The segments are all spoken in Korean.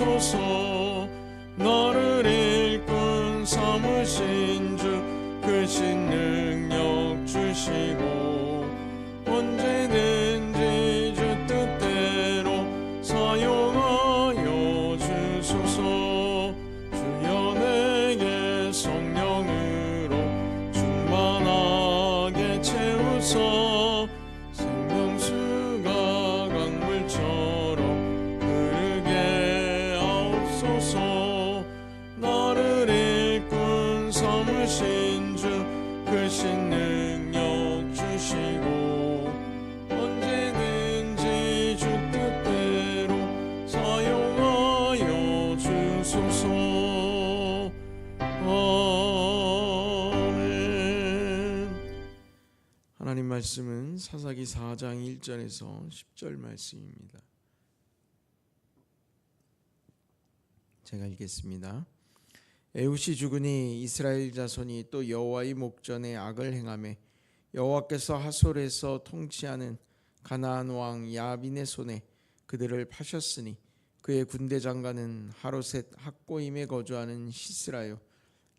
오소서. 나를 하나님 말씀은 사사기 4장 1절에서 10절 말씀입니다. 제가 읽겠습니다. 에웃이 죽으니 이스라엘 자손이 또 여호와의 목전에 악을 행하매 여호와께서 하솔에서 통치하는 가나안 왕 야빈의 손에 그들을 파셨으니 그의 군대 장관은 하로셋 학고임에 거주하는 시스라요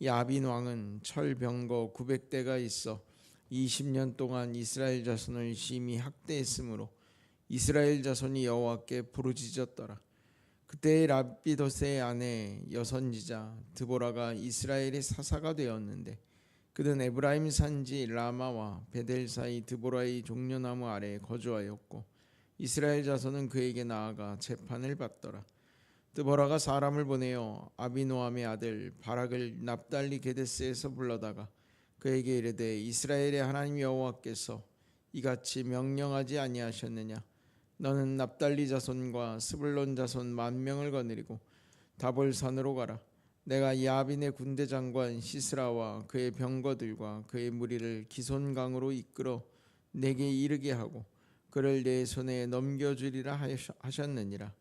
야빈 왕은 철병거 900대가 있어 20년 동안 이스라엘 자손을 심히 학대했으므로 이스라엘 자손이 여호와께 부르짖었더라. 그때 라비도스의 아내 여선지자 드보라가 이스라엘의 사사가 되었는데 그는 에브라임 산지 라마와 베델 사이 드보라의 종려나무 아래에 거주하였고 이스라엘 자손은 그에게 나아가 재판을 받더라. 드보라가 사람을 보내어 아비노함의 아들 바락을 납달리 게데스에서 불러다가 그에게 이르되 이스라엘의 하나님 여호와께서 이같이 명령하지 아니하셨느냐? 너는 납달리 자손과 스불론 자손 만 명을 거느리고 다볼산으로 가라. 내가 야빈의 군대 장관 시스라와 그의 병거들과 그의 무리를 기손강으로 이끌어 내게 이르게 하고 그를 내 손에 넘겨주리라 하셨- 하셨느니라.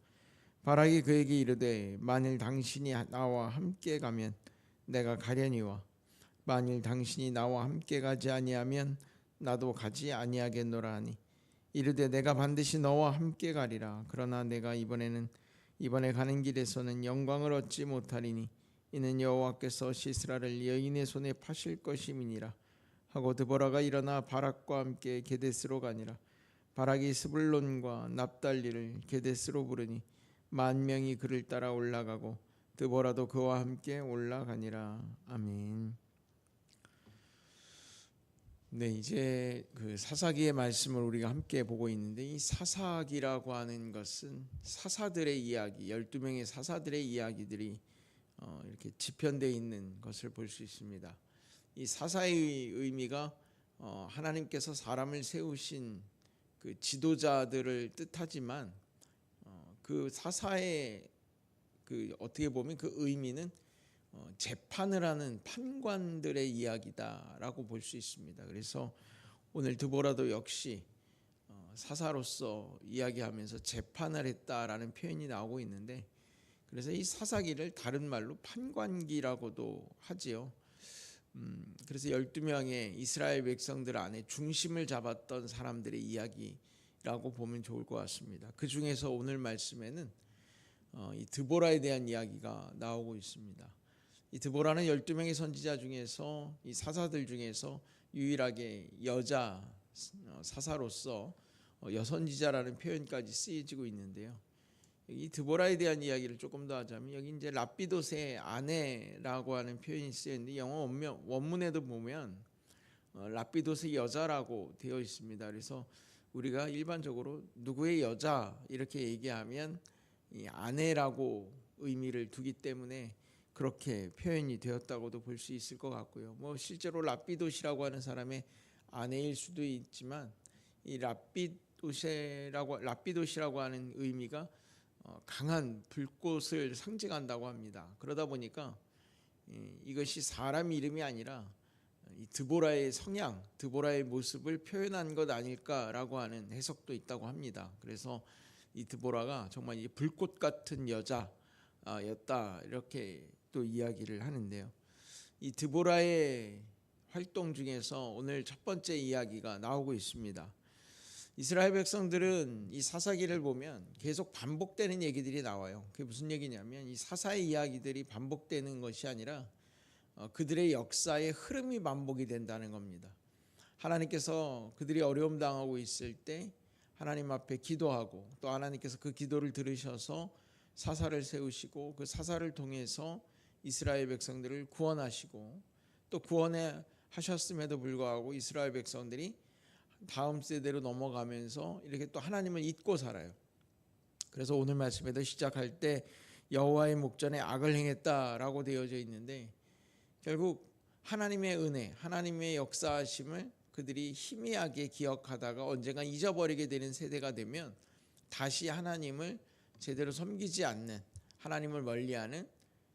바락이 그에게 이르되 만일 당신이 나와 함께 가면 내가 가려니와 만일 당신이 나와 함께 가지 아니하면 나도 가지 아니하겠노라 하니 이르되 내가 반드시 너와 함께 가리라. 그러나 내가 이번에는 이번에 가는 길에서는 영광을 얻지 못하리니 이는 여호와께서 시스라를 여인의 손에 파실 것임이니라. 하고 드보라가 일어나 바락과 함께 게데스로 가니라. 바락이 스불론과 납달리를 게데스로 부르니 만 명이 그를 따라 올라가고 드보라도 그와 함께 올라가니라. 아멘. 네, 이제 그 사사기의 말씀을 우리가 함께 보고 있는데 이 사사기라고 하는 것은 사사들의 이야기, 12명의 사사들의 이야기들이 어, 이렇게 집현되어 있는 것을 볼 수 있습니다. 이 사사의 의미가 어, 하나님께서 사람을 세우신 그 지도자들을 뜻하지만 어, 그 사사의 그 어떻게 보면 그 의미는 어, 재판을 하는 판관들의 이야기다라고 볼 수 있습니다. 그래서 오늘 드보라도 역시 어, 사사로서 이야기하면서 재판을 했다라는 표현이 나오고 있는데 그래서 이 사사기를 다른 말로 판관기라고도 하지요. 음, 그래서 12명의 이스라엘 백성들 안에 중심을 잡았던 사람들의 이야기라고 보면 좋을 것 같습니다. 그 중에서 오늘 말씀에는 어, 이 드보라에 대한 이야기가 나오고 있습니다. 이 드보라는 12명의 선지자 중에서 이 사사들 중에서 유일하게 여자 어, 사사로서 어, 여선지자라는 표현까지 쓰여지고 있는데요. 이 드보라에 대한 이야기를 조금 더 하자면 여기 이제 라피도스의 아내라고 하는 표현이 쓰여 있는데 영어 원문, 원문에도 보면 어, 라피도스의 여자라고 되어 있습니다. 그래서 우리가 일반적으로 누구의 여자 이렇게 얘기하면 이 아내라고 의미를 두기 때문에 그렇게 표현이 되었다고도 볼 수 있을 것 같고요. 뭐 실제로 라피도시라고 하는 사람의 아내일 수도 있지만 이 라피도시라고 라피도시라고 하는 의미가 어, 강한 불꽃을 상징한다고 합니다. 그러다 보니까 이것이 사람 이름이 아니라 이 드보라의 성향, 드보라의 모습을 표현한 것 아닐까라고 하는 해석도 있다고 합니다. 그래서 이 드보라가 정말 이 불꽃 같은 여자였다 이렇게 또 이야기를 하는데요. 이 드보라의 활동 중에서 오늘 첫 번째 이야기가 나오고 있습니다. 이스라엘 백성들은 이 사사기를 보면 계속 반복되는 얘기들이 나와요. 그게 무슨 얘기냐면 이 사사의 이야기들이 반복되는 것이 아니라 어, 그들의 역사의 흐름이 반복이 된다는 겁니다. 하나님께서 그들이 어려움 당하고 있을 때 하나님 앞에 기도하고 또 하나님께서 그 기도를 들으셔서 사사를 세우시고 그 사사를 통해서 이스라엘 백성들을 구원하시고 또 구원해 하셨음에도 불구하고 이스라엘 백성들이 다음 세대로 넘어가면서 이렇게 또 하나님을 잊고 살아요. 그래서 오늘 말씀에도 시작할 때 여호와의 목전에 악을 행했다라고 되어져 있는데 결국 하나님의 은혜, 하나님의 역사하심을 그들이 희미하게 기억하다가 언젠가 잊어버리게 되는 세대가 되면 다시 하나님을 제대로 섬기지 않는 하나님을 멀리하는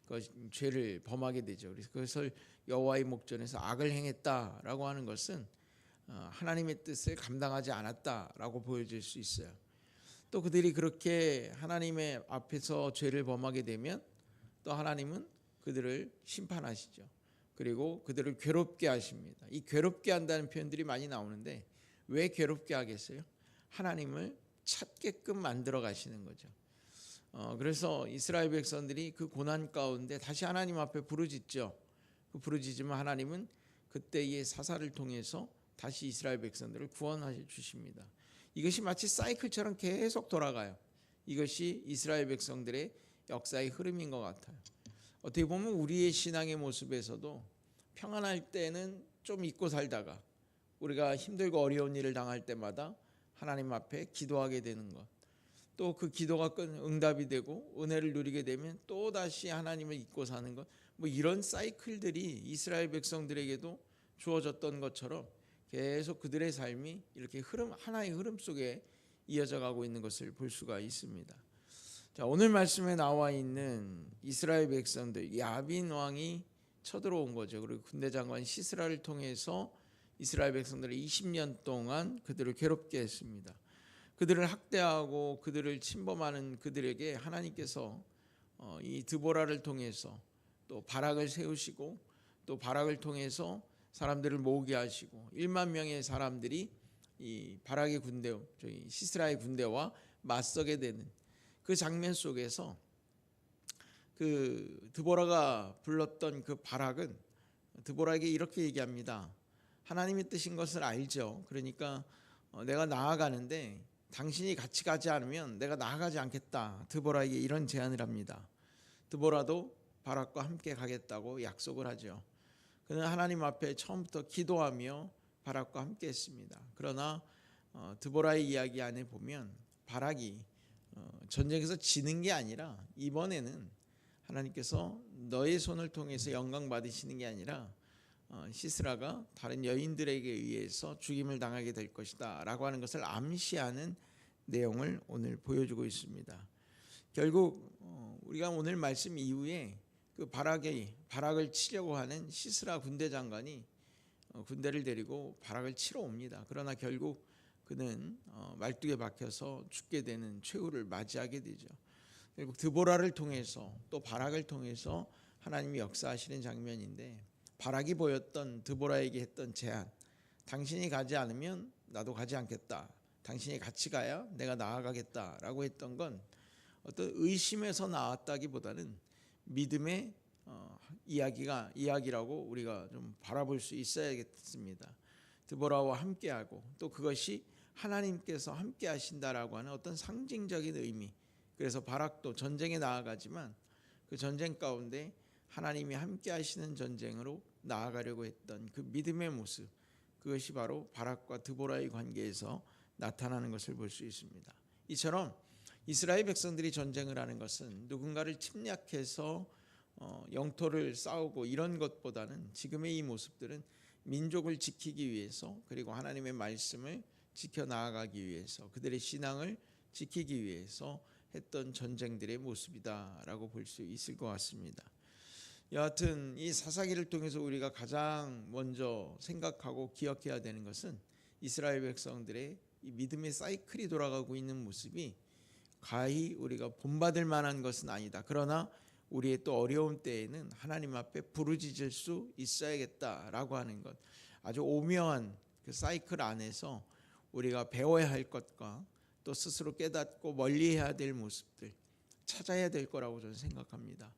그 죄를 범하게 되죠. 그래서 그것을 여호와의 목전에서 악을 행했다라고 하는 것은 어, 하나님의 뜻을 감당하지 않았다라고 보여질 수 있어요. 또 그들이 그렇게 하나님의 앞에서 죄를 범하게 되면 또 하나님은 그들을 심판하시죠. 그리고 그들을 괴롭게 하십니다. 이 괴롭게 한다는 표현들이 많이 나오는데 왜 괴롭게 하겠어요? 하나님을 찾게끔 만들어 가시는 거죠. 어, 그래서 이스라엘 백성들이 그 고난 가운데 다시 하나님 앞에 부르짖죠. 그 부르짖으면 하나님은 그때의 사사를 통해서 다시 이스라엘 백성들을 구원하여 주십니다. 이것이 마치 사이클처럼 계속 돌아가요. 이것이 이스라엘 백성들의 역사의 흐름인 것 같아요. 어떻게 보면 우리의 신앙의 모습에서도 평안할 때는 좀 잊고 살다가 우리가 힘들고 어려운 일을 당할 때마다 하나님 앞에 기도하게 되는 것. 또 그 기도가 응답이 되고 은혜를 누리게 되면 또 다시 하나님을 잊고 사는 것. 뭐 이런 사이클들이 이스라엘 백성들에게도 주어졌던 것처럼 계속 그들의 삶이 이렇게 흐름 하나의 흐름 속에 이어져 가고 있는 것을 볼 수가 있습니다. 자, 오늘 말씀에 나와 있는 이스라엘 백성들 야빈 왕이 쳐들어온 거죠. 그리고 군대 장관 시스라를 통해서 이스라엘 백성들을 20년 동안 그들을 괴롭게 했습니다. 그들을 학대하고 그들을 침범하는 그들에게 하나님께서 어, 이 드보라를 통해서 또 바락을 세우시고 또 바락을 통해서 사람들을 모으게 하시고 1만 명의 사람들이 이 바락의 군대, 저희 시스라의 군대와 맞서게 되는 그 장면 속에서 그 드보라가 불렀던 그 바락은 드보라에게 이렇게 얘기합니다. 하나님의 뜻인 것을 알죠. 그러니까 어, 내가 나아가는데 당신이 같이 가지 않으면 내가 나아가지 않겠다. 드보라에게 이런 제안을 합니다. 드보라도 바락과 함께 가겠다고 약속을 하죠. 그는 하나님 앞에 처음부터 기도하며 바락과 함께 했습니다. 그러나 어, 드보라의 이야기 안에 보면 바락이 어, 전쟁에서 지는 게 아니라 이번에는 하나님께서 너의 손을 통해서 영광 받으시는 게 아니라 어, 시스라가 다른 여인들에게 의해서 죽임을 당하게 될 것이다라고 하는 것을 암시하는 내용을 오늘 보여주고 있습니다. 결국 어, 우리가 오늘 말씀 이후에 그 바락이 바락을 치려고 하는 시스라 군대 장관이 어, 군대를 데리고 바락을 치러 옵니다. 그러나 결국 그는 어, 말뚝에 박혀서 죽게 되는 최후를 맞이하게 되죠. 결국 드보라를 통해서 또 바락을 통해서 하나님이 역사하시는 장면인데 바락이 보였던 드보라에게 했던 제안 당신이 가지 않으면 나도 가지 않겠다. 당신이 같이 가야 내가 나아가겠다라고 했던 건 어떤 의심에서 나왔다기보다는 믿음의 어, 이야기가 이야기라고 우리가 좀 바라볼 수 있어야겠습니다. 드보라와 함께하고 또 그것이 하나님께서 함께 하신다라고 하는 어떤 상징적인 의미. 그래서 바락도 전쟁에 나아가지만 그 전쟁 가운데 하나님이 함께 하시는 전쟁으로 나아가려고 했던 그 믿음의 모습. 그것이 바로 바락과 드보라의 관계에서 나타나는 것을 볼 수 있습니다. 이처럼 이스라엘 백성들이 전쟁을 하는 것은 누군가를 침략해서 어, 영토를 싸우고 이런 것보다는 지금의 이 모습들은 민족을 지키기 위해서 그리고 하나님의 말씀을 지켜 나아가기 위해서 그들의 신앙을 지키기 위해서 했던 전쟁들의 모습이다라고 볼 수 있을 것 같습니다. 여하튼 이 사사기를 통해서 우리가 가장 먼저 생각하고 기억해야 되는 것은 이스라엘 백성들의 이 믿음의 사이클이 돌아가고 있는 모습이 가히 우리가 본받을 만한 것은 아니다. 그러나 우리의 또 어려운 때에는 하나님 앞에 부르짖을 수 있어야겠다라고 하는 것. 아주 오묘한 그 사이클 안에서 우리가 배워야 할 것과 또 스스로 깨닫고 멀리해야 될 모습들 찾아야 될 거라고 저는 생각합니다.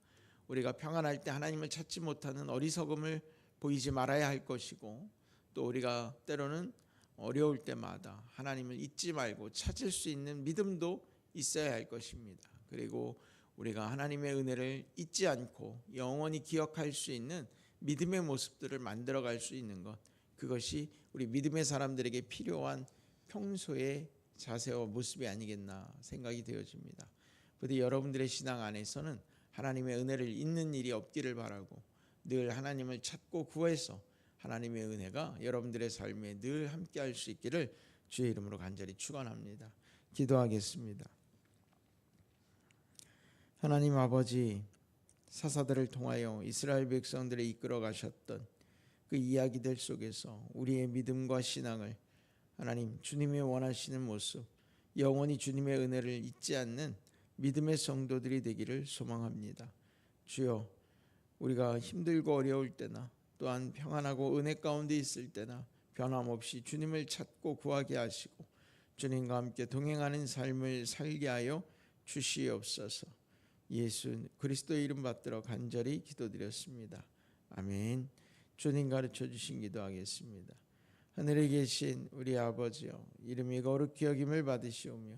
우리가 평안할 때 하나님을 찾지 못하는 어리석음을 보이지 말아야 할 것이고 또 우리가 때로는 어려울 때마다 하나님을 잊지 말고 찾을 수 있는 믿음도 있어야 할 것입니다. 그리고 우리가 하나님의 은혜를 잊지 않고 영원히 기억할 수 있는 믿음의 모습들을 만들어 갈 수 있는 것 그것이 우리 믿음의 사람들에게 필요한 평소의 자세와 모습이 아니겠나 생각이 되어집니다. 부디 여러분들의 신앙 안에서는 하나님의 은혜를 잊는 일이 없기를 바라고 늘 하나님을 찾고 구해서 하나님의 은혜가 여러분들의 삶에 늘 함께할 수 있기를 주의 이름으로 간절히 축원합니다. 기도하겠습니다. 하나님 아버지 사사들을 통하여 이스라엘 백성들을 이끌어 가셨던 그 이야기들 속에서 우리의 믿음과 신앙을 하나님 주님의 원하시는 모습 영원히 주님의 은혜를 잊지 않는 믿음의 성도들이 되기를 소망합니다. 주여 우리가 힘들고 어려울 때나 또한 평안하고 은혜 가운데 있을 때나 변함없이 주님을 찾고 구하게 하시고 주님과 함께 동행하는 삶을 살게 하여 주시옵소서. 예수 그리스도의 이름 받들어 간절히 기도드렸습니다. 아멘. 주님 가르쳐 주신 기도하겠습니다. 하늘에 계신 우리 아버지여 이름이 거룩히 여김을 받으시오며